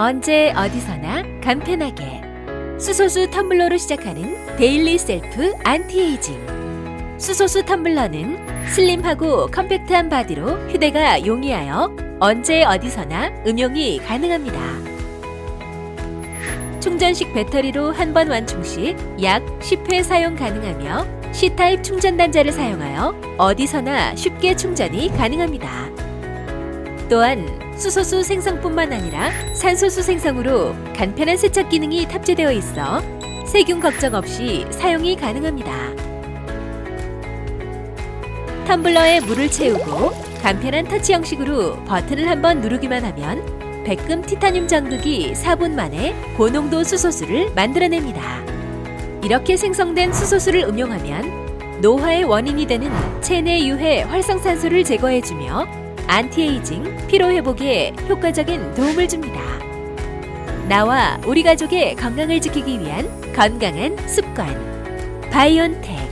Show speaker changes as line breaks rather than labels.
언제 어디서나 간편하게 수소수 텀블러로 시작하는 데일리 셀프 안티에이징 수소수 텀블러는 슬림하고 컴팩트한 바디로 휴대가 용이하여 언제 어디서나 음용이 가능합니다. 충전식 배터리로 한 번 완충 시 약 10회 사용 가능하며 C타입 충전 단자를 사용하여 어디서나 쉽게 충전이 가능합니다. 또한 수소수 생성뿐만 아니라 산소수 생성으로 간편한 세척 기능이 탑재되어 있어 세균 걱정 없이 사용이 가능합니다. 텀블러에 물을 채우고 간편한 터치 형식으로 버튼을 한번 누르기만 하면 백금 티타늄 전극이 4분 만에 고농도 수소수를 만들어냅니다. 이렇게 생성된 수소수를 음용하면 노화의 원인이 되는 체내 유해 활성산소를 제거해주며 안티에이징, 피로 회복에 효과적인 도움을 줍니다. 나와 우리 가족의 건강을 지키기 위한 건강한 습관. 바이온텍